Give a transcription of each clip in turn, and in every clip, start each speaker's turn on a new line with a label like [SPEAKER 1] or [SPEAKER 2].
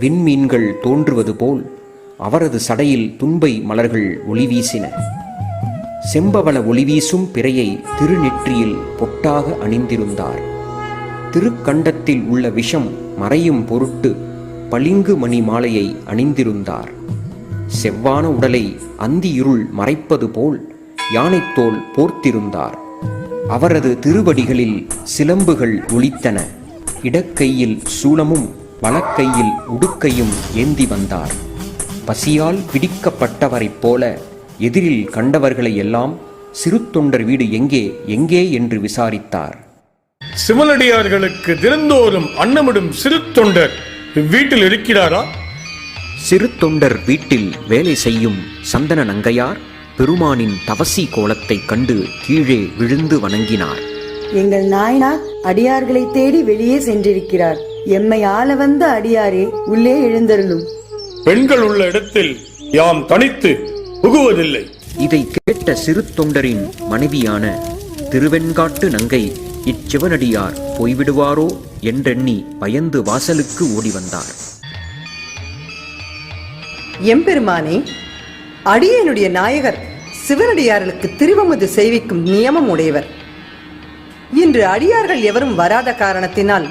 [SPEAKER 1] விண்மீன்கள் தோன்றுவது போல் அவரது சடையில் துன்பை மலர்கள் ஒளி வீசின. செம்பவள ஒளிவீசும் பிறையை திருநெற்றியில் பொட்டாக அணிந்திருந்தார். திருக்கண்டத்தில் உள்ள விஷம் மறையும் பொருட்டு பளிங்கு மணி மாலையை அணிந்திருந்தார். செவ்வான உடலை அந்தி இருள் மறைப்பது போல் யானைத்தோல் போர்த்திருந்தார். அவரது திருவடிகளில் சிலம்புகள் ஒளித்தன இடக்கையில் சூலமும் வலக்கையில் உடுக்கையும் ஏந்தி வந்தார். பசியால் பிடிக்கப்பட்டவரைப் போல எதிரில் கண்டவர்களை எல்லாம் சிறு தொண்டர் வீடு எங்கே எங்கே என்று விசாரித்தார்.
[SPEAKER 2] சிவனடியார்களுக்கு தினந்தோறும் அன்னமிடும் சிறு தொண்டர் இவ்வீட்டில் இருக்கிறாரா?
[SPEAKER 1] சிறு தொண்டர் வீட்டில் வேலை செய்யும் சந்தன நங்கையார் பெருமானின் தவசி கோலத்தைக் கண்டு கீழே விழுந்து வணங்கினார்.
[SPEAKER 3] எங்கள் நாயனார் அடியார்களை தேடி வெளியே சென்றிருக்கிறார். எம்மை ஆள வந்த அடியாரே உள்ளே எழுந்தருளும்.
[SPEAKER 2] பெண்கள் உள்ள இடத்தில் யாம் தனித்து புகுவதில்லை.
[SPEAKER 1] இதை கேட்ட சிறு தொண்டரின் மனைவியான திருவெண்காட்டு நங்கை இச்சிவனடியார் போய்விடுவாரோ? என்றெண்ணி பயந்து வாசலுக்கு ஓடி வந்தார்.
[SPEAKER 4] எம்பெருமானே அடியனுடைய நாயகர் சிவனடியார்களுக்கு திருவமுது செய்விக்கும் நியமம் உடையவர். இன்று அடியார்கள் எவரும் வராத காரணத்தினால்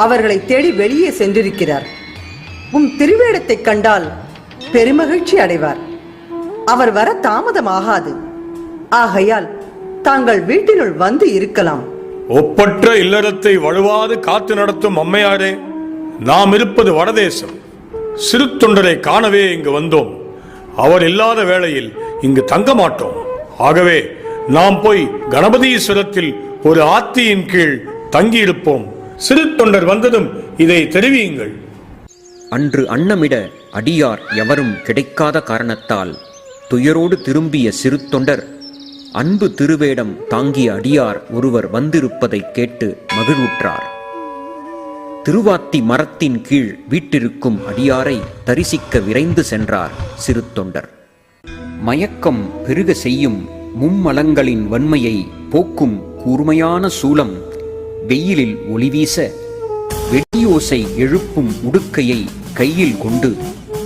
[SPEAKER 4] அவர்களை தேடி வெளியே சென்றிருக்கிறார். உம் திருவேடத்தைக் கண்டால் பெருமகிழ்ச்சி அடைவார். அவர் வர தாமதமாகாது. ஆகையால் தாங்கள் வீட்டினுள் வந்து இருக்கலாம்.
[SPEAKER 2] ஒப்பற்ற இல்லறத்தை வலுவாது காத்து நடத்தும் அம்மையாரே நாம் இருப்பது வடதேசம். சிறு தொண்டரை காணவே இங்கு வந்தோம். அவர் இல்லாத வேளையில் இங்கு தங்க மாட்டோம். ஆகவே நாம் போய் கணபதீஸ்வரத்தில் ஒரு ஆத்தியின் கீழ் தங்கியிருப்போம். சிறு தொண்டர் வந்ததும் இதை தெரிவியுங்கள்.
[SPEAKER 1] அன்று அன்னமிட அடியார் எவரும் கிடைக்காத காரணத்தால் துயரோடு திரும்பிய சிறு தொண்டர் அன்பு திருவேடம் தாங்கிய அடியார் ஒருவர் வந்திருப்பதைக் கேட்டு மகிழ்வுற்றார். திருவாத்தி மரத்தின் கீழ் வீட்டிருக்கும் அடியாரை தரிசிக்க விரைந்து சென்றார் சிறு தொண்டர். மயக்கம் பெருக செய்யும் மும்மலங்களின் வன்மையை போக்கும் கூர்மையான சூலம் வெயிலில் ஒளிவீச வெடியோசை எழுப்பும் உடுக்கையை கையில் கொண்டு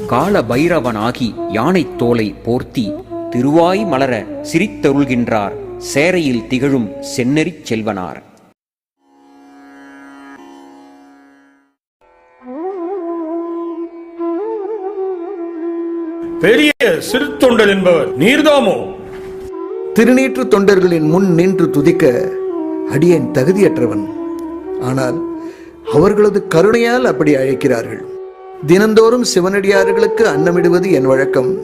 [SPEAKER 1] கால பைரவனாகி யானைத் தோலை போர்த்தி திருவாய் மலர சிரித்தருள்கின்றார் சேரையில் திகழும் செந்நெறிச் செல்வனார்.
[SPEAKER 2] பெரிய சிறு தொண்டர் என்பவர் நீர்தாமோ?
[SPEAKER 5] திருநீற்று தொண்டர்களின் முன் நின்று துதிக்க அடியேன் தகுதியற்றவன். ஆனால் அவர்களது கருணையால் அப்படி அழைக்கிறார்கள். தினந்தோறும் சிவனடியார்களுக்கு அன்னமிடுவது என் வழக்கம்.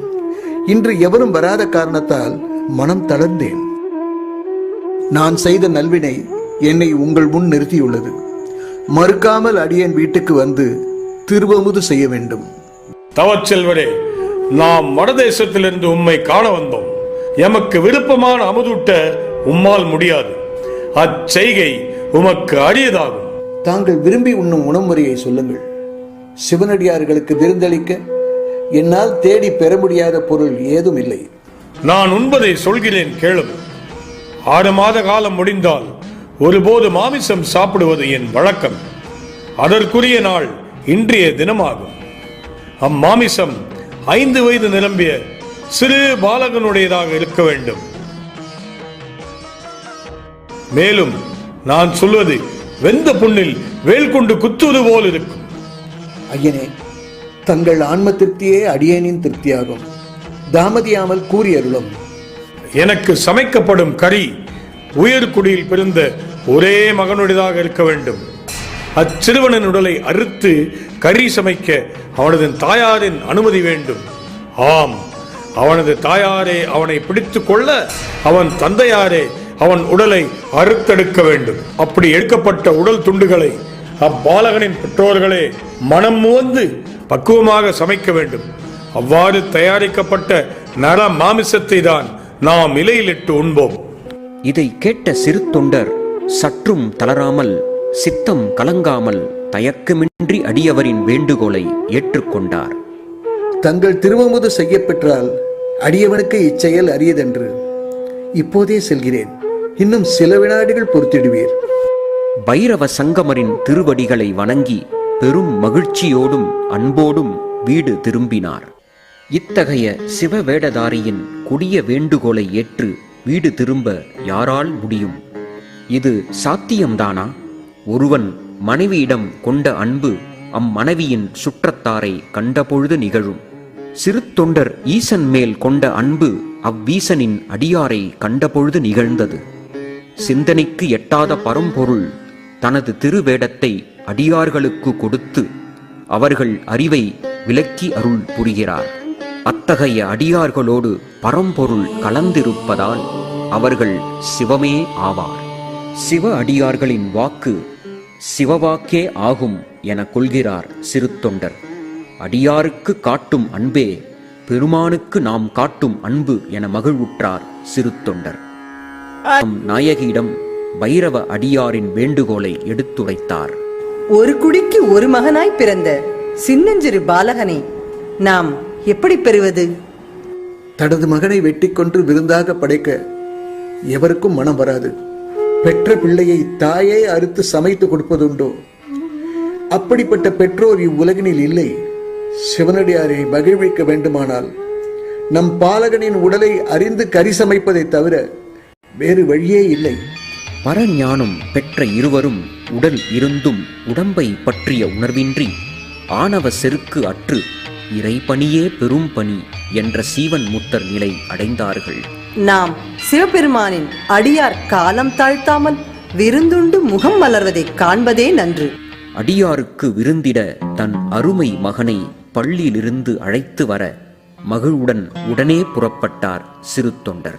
[SPEAKER 5] இன்று எவரும் வராத காரணத்தால் மனம் தளர்ந்தேன். நான் செய்த நல்வினை என்னை உங்கள் முன் நிறுத்தியுள்ளது. மறுக்காமல் அடியேன் வீட்டுக்கு வந்து திருவமுது செய்ய வேண்டும்.
[SPEAKER 2] தவச்செல்வரே நாம் வடதேசத்திலிருந்து உம்மை காண வந்தோம். எமக்கு விருப்பமான அமுதூட்ட உம்மால் முடியாது. அச்செய்கை உமக்கு அரியதாகும்.
[SPEAKER 5] தாங்கள் விரும்பி உண்ணும் உணவுமுறையை சொல்லுங்கள். சிவனடியார்களுக்கு விருந்தளிக்க என்னால் தேடி பெற முடியாத பொருள் ஏதும் இல்லை.
[SPEAKER 2] நான் உண்பதை சொல்கிறேன் கேளும். ஆறு மாத காலம் முடிந்தால் ஒருபோது மாமிசம் சாப்பிடுவது என் வழக்கம். அதற்குரிய நாள் இன்றைய தினமாகும். அம்மாமிசம் ஐந்து வயது நிரம்பிய சிறு பாலகனுடையதாக இருக்க வேண்டும். மேலும் நான் சொல்வது வெந்த புண்ணில் வேல் கொண்டு குத்துவது போல் இருக்கும்.
[SPEAKER 5] ஐயனே தங்கள் ஆன்ம திருப்தியே அடியேனின் திருப்தியாகும். தாமதியாமல் கூறி அருளும்
[SPEAKER 2] எனக்கு சமைக்கப்படும் கறி உயர்குடியில் பிறந்த ஒரே மகனுடையதாக இருக்க வேண்டும். அச்சிறுவனின் உடலை அறுத்து கறி சமைக்க அவனது தாயாரின் அனுமதி வேண்டும். ஆம் அவனது தாயாரே அவனை பிடித்துக் கொள்ள அவன் தந்தையாரே அவன் உடலை அறுத்தெடுக்க வேண்டும். அப்படி எடுக்கப்பட்ட உடல் துண்டுகளை அப்பாலகனின் பெற்றோர்களே மனம் முவந்து பக்குவமாக சமைக்க வேண்டும். அவ்வாறு தயாரிக்கப்பட்ட நர மாமிசத்தை தான் நாம் இலையிலிட்டு உண்போம்.
[SPEAKER 1] இதை கேட்ட சிறு தொண்டர் சற்றும் தளராமல் சித்தம் கலங்காமல் தயக்கமின்றி அடியவரின் வேண்டுகோளை ஏற்றுக்கொண்டார்.
[SPEAKER 5] தங்கள் திருவமுது செய்யப்பெற்றால் அடியவனுக்கு இச்செயல் அரியதென்று இப்போதே செல்கிறேன். இன்னும் சில வினாடிகள் பொறுத்திடுவீர்.
[SPEAKER 1] பைரவ சங்கமரின் திருவடிகளை வணங்கி பெரும் மகிழ்ச்சியோடும் அன்போடும் வீடு திரும்பினார். இத்தகைய சிவ வேடதாரியின் கொடிய வேண்டுகோளை ஏற்று வீடு திரும்ப யாரால் முடியும்? இது சாத்தியம்தானா? ஒருவன் மனைவியிடம் கொண்ட அன்பு அம்மனைவியின் சுற்றத்தாரை கண்டபொழுது நிகழும். சிறு தொண்டர் ஈசன் மேல் கொண்ட அன்பு அவ்வீசனின் அடியாரை கண்டபொழுது நிகழ்ந்தது. சிந்தனைக்கு எட்டாத பரம்பொருள் தனது திருவேடத்தை அடியார்களுக்கு கொடுத்து அவர்கள் அறிவை விலக்கி அருள் புரிகிறார். அத்தகைய அடியார்களோடு பரம்பொருள் கலந்திருப்பதால் அவர்கள் சிவமே ஆவார். சிவ அடியார்களின் வாக்கு சிவவாக்கே ஆகும் என கொள்கிறார் சிறு தொண்டர் அடியாருக்கு காட்டும் அன்பே பெருமானுக்கு நாம் காட்டும் அன்பு என மகிழ்வுற்றார் சிறு தொண்டர் நாயகியிடம் பைரவ அடியாரின் வேண்டுகோளை எடுத்துரைத்தார்.
[SPEAKER 4] ஒரு குடிக்கு ஒரு மகனாய் பிறந்த சின்னஞ்சிறு பாலகனை நாம் எப்படி பெறுவது?
[SPEAKER 5] தனது மகனை வெட்டிக் கொன்று விருந்தாக படைக்க எவருக்கும் மனம் வராது. பெற்ற பிள்ளையை தாயே அறுத்து சமைத்து கொடுப்பதுண்டோ? அப்படிப்பட்ட பெற்றோர் இவ்வுலகினில் இல்லை. சிவனடியாரை மகிழ்விக்க வேண்டுமானால் நம் பாலகனின் உடலை அறிந்து கறி சமைப்பதைத் தவிர வேறு வழியே இல்லை.
[SPEAKER 1] பரஞானம் பெற்ற இருவரும் உடல் இருந்தும் உடம்பை பற்றிய உணர்வின்றி ஆணவ செருக்கு அற்று இறைபணியே பெரும் பணி என்ற சீவன் முத்தர் நிலை அடைந்தார்கள்.
[SPEAKER 4] நாம் சிவபெருமானின் அடியார் காலம் தாழ்த்தாமல் விருந்துண்டு முகம் மலர்வதைக் காண்பதே நன்று.
[SPEAKER 1] அடியாருக்கு விருந்திட தன் அருமை மகனை பள்ளியிலிருந்து அழைத்து வர மகிழ்வுடன் உடனே புறப்பட்டார் சிறு தொண்டர்